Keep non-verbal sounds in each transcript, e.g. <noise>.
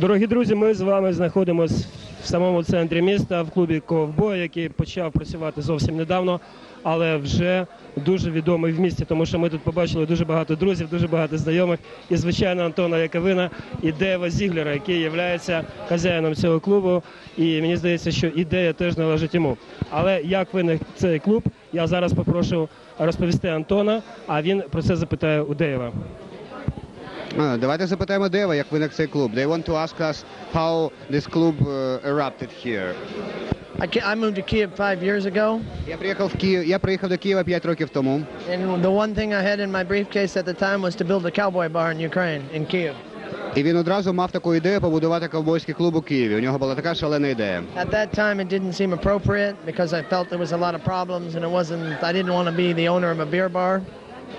Дорогі друзі, ми з вами знаходимося в самому центрі міста в клубі Ковбой, який почав працювати зовсім недавно, але вже дуже відомий в місті, тому що ми тут побачили дуже багато друзів, дуже багато знайомих. І звичайно Антона Яковина і Дева Зіглера, який є хазяїном цього клубу. І мені здається, що ідея теж належить йому. Але як виник цей клуб, я зараз попрошу розповісти Антона, а він про це запитає у Деєва. А, Давайте запитаємо Дева, як виник цей клуб. They want to ask us how this club uh, erupted here. I, ca- I moved to Kiev five years ago, Я приїхав в Київ. Я приїхав до Києва 5 років тому. and the one thing I had in my briefcase at the time was to build a cowboy bar in Ukraine, in Kiev. І він одразу мав таку ідею побудувати ковбойський клуб у Києві. У нього була така шалена ідея. At that time, it didn't seem appropriate because I felt there was a lot of problems, and it wasn't. I didn't want to be the owner of a beer bar.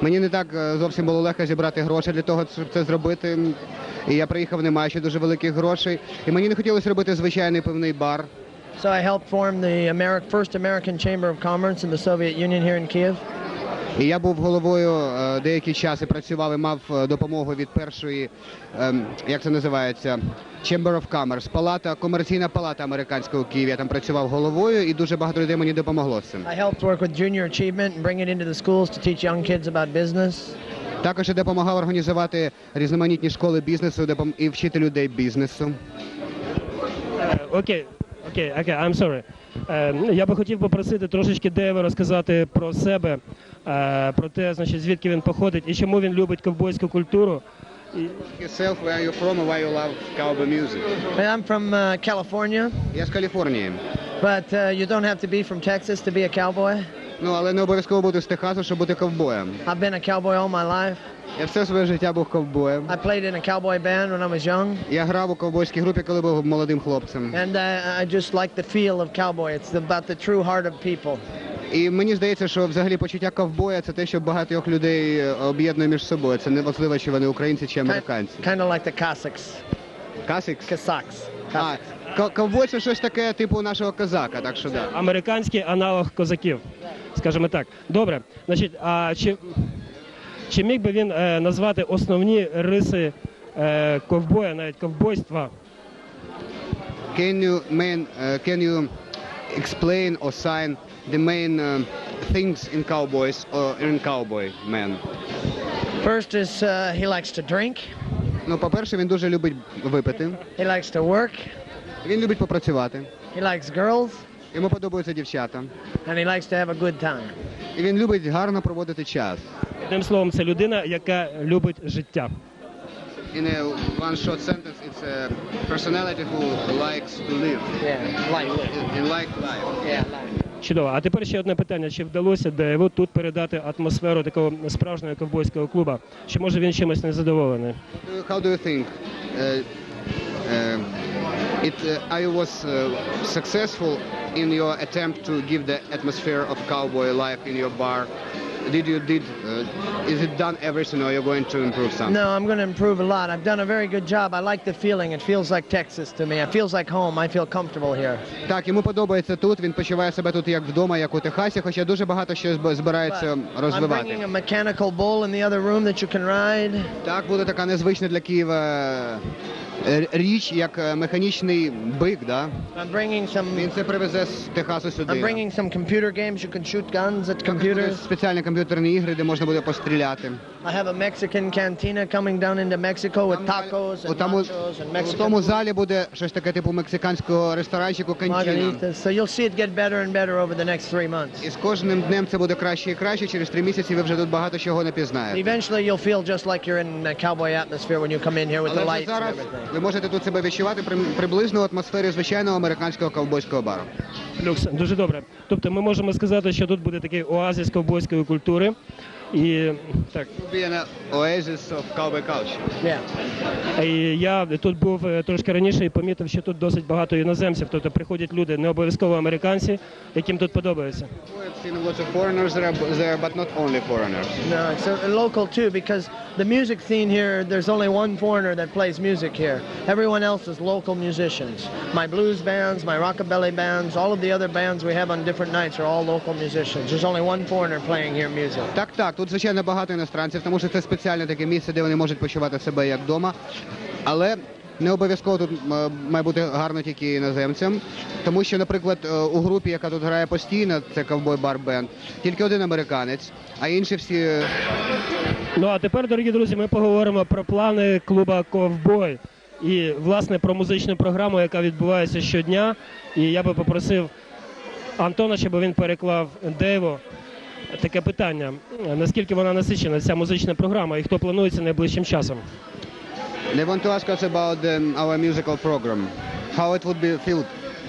Мені не так е, зовсім було легко зібрати гроші для того, щоб це зробити. І я приїхав, не маючи дуже великих грошей. І мені не хотілося робити звичайний пивний бар. So I helped form the Ameri- first American Chamber of Commerce in the Soviet Union here in Kiev. І я був головою е, деякий час і працював і мав е, допомогу від першої, ем, як це називається, Chamber of Commerce, палата, комерційна палата американська у Києві. Я там працював головою, і дуже багато людей мені допомогло з цим. I helped work with junior achievement and bring it into the schools to teach young kids about business. Також я допомагав організувати різноманітні школи бізнесу і вчити людей бізнесу. Е, Окей, окей, окей, I'm sorry. Е, Я би хотів попросити трошечки Дева розказати про себе, е, про те, значить, звідки він походить і чому він любить ковбойську культуру. Yourself, where are you from and why you love cowboy music? I'm from uh, California, Я з Каліфорнії. but uh, you don't have to be from Texas to be a cowboy. Ну, але не обов'язково бути з Техасу, щоб бути ковбоєм. I've been a cowboy all my life. Я все своє життя був ковбоєм. I played in a cowboy band when I was young, Я грав у ковбойській групі, коли був молодим хлопцем. and uh, I just like the feel of cowboy. It's about the true heart of people. І мені здається, що взагалі почуття ковбоя це те, що багатьох людей е, об'єднує між собою. Це не важливо, чи вони українці чи американці. Kind of like the Cossacks. Касикс? Cossacks. А, ко- ковбой це щось таке, типу нашого козака, так що да. американський аналог козаків, скажімо так. Добре, значить, а чи, чи міг би він е, назвати основні риси е, ковбоя, навіть ковбойства? Can you main, uh, can you explain or sign the main um, things in cowboys or in cowboy man? First is uh, he likes to drink. Ну, по-перше, він дуже любить випити. He likes to work. Він любить попрацювати. He likes girls, Йому подобаються дівчата. and he likes to have a good time. І він любить гарно проводити час. Одним словом, це людина, яка любить життя. In a one short sentence, it's a personality who likes to live Yeah, like and like life. yeah, like. Чудово. А тепер ще одне питання: чи вдалося Деву тут передати атмосферу такого справжнього ковбойського клуба? Чи може він чимось незадоволений? How do you think uh, uh, it, uh, I was uh, successful in your attempt to give the atmosphere of cowboy life in your bar? Did you did uh, is it done everything or you're going to improve something? No, I'm going to improve a lot. I've done a very good job. I like the feeling. It feels like Texas to me. It feels like home. I feel comfortable here. Так, йому подобається тут. Він почуває себе тут як вдома, як у Техасі, хоча дуже багато що зб- збирається I'm розвивати. bringing a mechanical bull in the other room that you can ride. Так, буде така незвична для Києва е, річ, як е, механічний бик, да? I'm bringing some. Він це привезе з Техасу сюди. I'm bringing some computer games. You can shoot guns at computers. Спеціальні комп'ютерні ігри, де можна буде постріляти. I have a Mexican cantina coming down into Mexico with tacos У and тому, nachos and у Mexican тому залі буде щось таке типу мексиканського ресторанчику кантіна. margaritas. So you'll see it get better and better over the next three months. І з кожним днем це буде краще і краще. Через три місяці ви вже тут багато чого не пізнаєте. Eventually, you'll feel just like you're in a cowboy atmosphere when you come in here with the Але вже lights and зараз everything. ви можете тут себе відчувати при- приблизно в атмосфері звичайного американського ковбойського бару. Люкс, дуже добре. Тобто ми можемо сказати, що тут буде такий оазис ковбойської культури. І так, Be an oasis of cowboy culture. Yeah. і я тут був е, трошки раніше і помітив, що тут досить багато іноземців. Тобто приходять люди, не обов'язково американці, яким тут подобається. I've seen lots of foreigners there, there, but not only foreigners. No, it's uh, local too because the music scene here, there's only one foreigner that plays music here. Everyone else is local musicians. My blues bands, my rockabilly bands, all of the other bands we have on different nights are all local musicians. There's only one foreigner playing here music. Так, так, тут звичайно багато іностранців, тому що це спеціальне таке місце, де вони можуть почувати себе як вдома. Але Не обов'язково тут має бути гарно тільки іноземцям, тому що, наприклад, е, у групі, яка тут грає постійно, це ковбой бар бенд, тільки один американець, а інші всі е, Ну а тепер, дорогі друзі, ми поговоримо про плани клуба Ковбой і власне про музичну програму, яка відбувається щодня. І я би попросив Антона, щоб він переклав Дейву. Таке питання: наскільки вона насичена, ця музична програма, і хто планується найближчим часом? They want to ask us about um, our musical program, how it would be filled.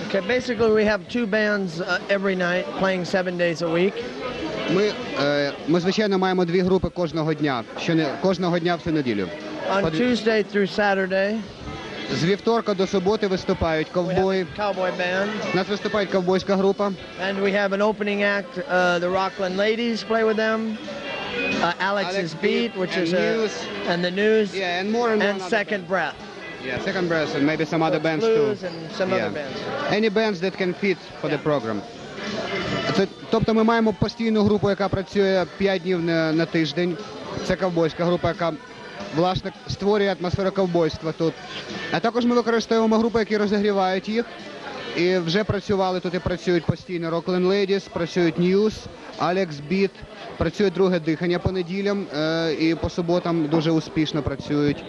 Okay, basically we have two bands uh, every night playing seven days a week. Ми, е, ми звичайно маємо дві групи кожного дня, що не кожного дня всю неділю. On Tuesday through Saturday, З вівторка до суботи виступають ковбої. У нас виступає ковбойська група. And we have an opening act, uh, the Rockland Ladies play with them. Uh, Alex's Alex Beat, which and is news. a, and the news, Yeah, and more and more. and Second Breath. Yeah, second breath and maybe some other bands too. and some Yeah. other bands. Any bands that can fit for yeah. the program. Це, тобто ми маємо постійну групу, яка працює 5 днів на, на тиждень. Це ковбойська група, яка власне створює атмосферу ковбойства тут. А також ми використовуємо групи, які розігрівають їх. І вже працювали тут і працюють постійно Rockland Ladies, працюють News, Alex Beat, працює друге дихання по неділям е, і по суботам дуже успішно працюють.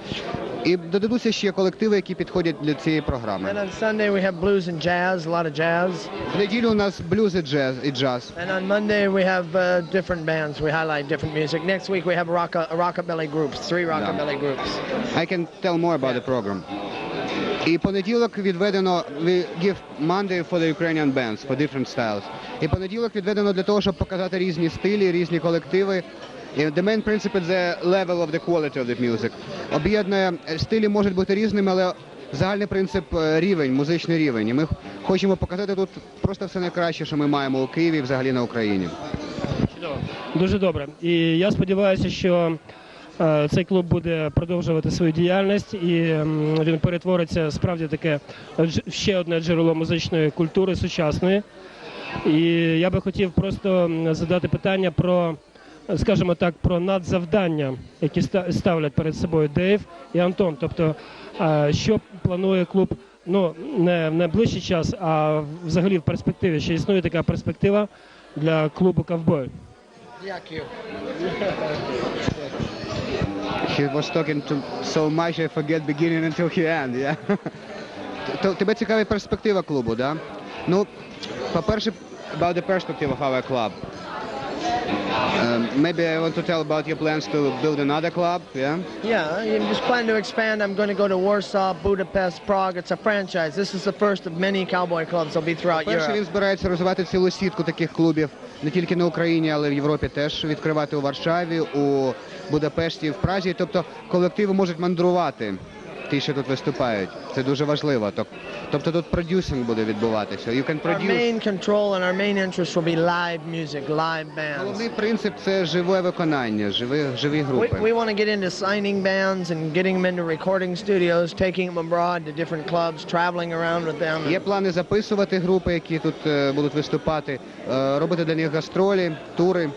І додадуться ще колективи, які підходять для цієї програми. And on Sunday we have blues and jazz, a lot of jazz. В неділю у нас блюз і джаз і джаз. And on Monday we have uh, different bands. We highlight different music. Next week we have rock rockabilly groups, three rockabilly yeah. groups. I can tell more about yeah. the program. І понеділок відведено we give Monday for the Ukrainian bands for different styles. І понеділок відведено для того, щоб показати різні стилі, різні колективи. The main principle is the level of the quality of the music. Об'єднує стилі можуть бути різними, але загальний принцип е, рівень, музичний рівень. І ми хочемо показати тут просто все найкраще, що ми маємо у Києві і взагалі на Україні. Чудово. Дуже добре. І я сподіваюся, що е, цей клуб буде продовжувати свою діяльність і він перетвориться справді таке ще одне джерело музичної культури сучасної. І я би хотів просто задати питання про, скажімо так, про надзавдання, які ставлять перед собою Дейв і Антон. Тобто, що планує клуб. Ну, не в найближчий час, а взагалі в перспективі. Чи існує така перспектива для клубу Ковбой? Дякую. He was talking to so much, I forget beginning until the end, yeah? <laughs> То- Тебе цікавить перспектива клубу, да? Ну, по-перше, about the perspective of our club. Um, maybe I want to tell about your plans to build another club, yeah? Yeah, you just plan to expand. I'm going to go to Warsaw, Budapest, Prague. It's a franchise. This is the first of many cowboy clubs. There'll be throughout Перше, Europe. він збирається розвивати цілу сітку таких клубів не тільки на Україні, але й в Європі теж відкривати у Варшаві, у Будапешті, в Празі. Тобто колективи можуть мандрувати. Ті, що тут виступають, це дуже важливо. Тобто тут продюсинг буде відбуватися. You can produce. Our main control and our main interest will be live music, live bands. Головний принцип це живе виконання, живі, живі групи. we we want to get into signing bands and getting them into recording studios, taking them abroad to different clubs, traveling around with them. Є плани записувати групи, які тут е, будуть виступати, е, робити для них гастролі, тури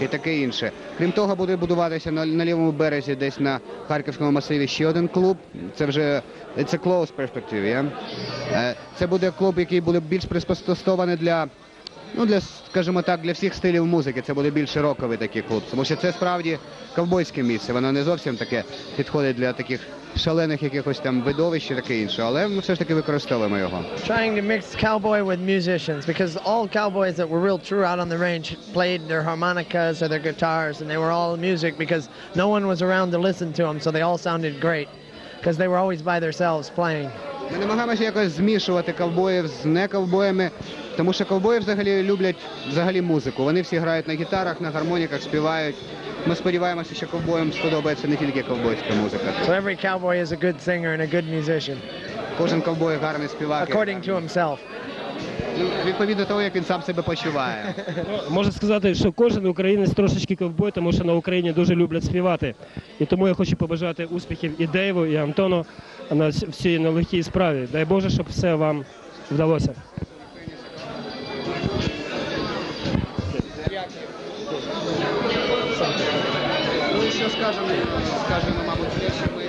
і таке інше. Крім того, буде будуватися на, на лівому березі, десь на Харківському масиві ще один клуб. Це вже це perspective, yeah? Е, Це буде клуб, який буде більш приспособлений для. Ну, для, скажімо так, для всіх стилів музики це буде більш роковий такий клуб. Тому що це справді ковбойське місце. Воно не зовсім таке підходить для таких шалених якихось там видовищ і таке інше. Але ми все ж таки використовуємо його. Trying to mix cowboy with musicians because all cowboys that were real true out on the range played their harmonicas or their guitars and they were all music because no one was around to listen to them, so they all sounded great because they were always by themselves playing. Ми намагаємося якось змішувати ковбоїв з нековбоями, тому що ковбої взагалі люблять взагалі музику. Вони всі грають на гітарах, на гармоніках, співають. Ми сподіваємося, що ковбоям сподобається не тільки ковбойська музика. So every cowboy is a good singer and a good musician, Кожен ковбой гарний співак. according to himself. Ну, відповідно того, як він сам себе почуває. Ну, можна сказати, що кожен українець трошечки ковбой, тому що на Україні дуже люблять співати. І тому я хочу побажати успіхів і Дейву, і Антону на ц- в нелегкій справі. Дай Боже, щоб все вам вдалося. Ну і що скажемо? Скажемо, мабуть, що ми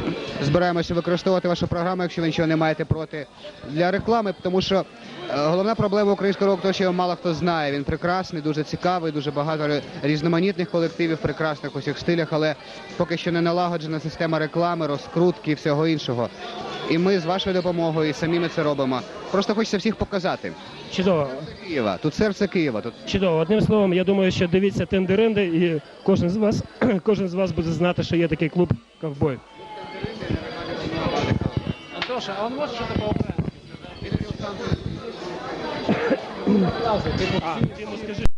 збираємося використовувати вашу програму, якщо ви нічого не маєте проти для реклами, тому що е, головна проблема українського року, то що його мало хто знає. Він прекрасний, дуже цікавий, дуже багато різноманітних колективів, прекрасних усіх стилях, але поки що не налагоджена система реклами, розкрутки і всього іншого. І ми з вашою допомогою і самі ми це робимо. Просто хочеться всіх показати. Чудово. Києва, тут серце Києва. Тут Чудово. Одним словом, я думаю, що дивіться тендеринди, і кожен з вас, <clears throat> кожен з вас буде знати, що є такий клуб ковбой. Антоша, а он может что-то по-украински? А, Діма, скажи.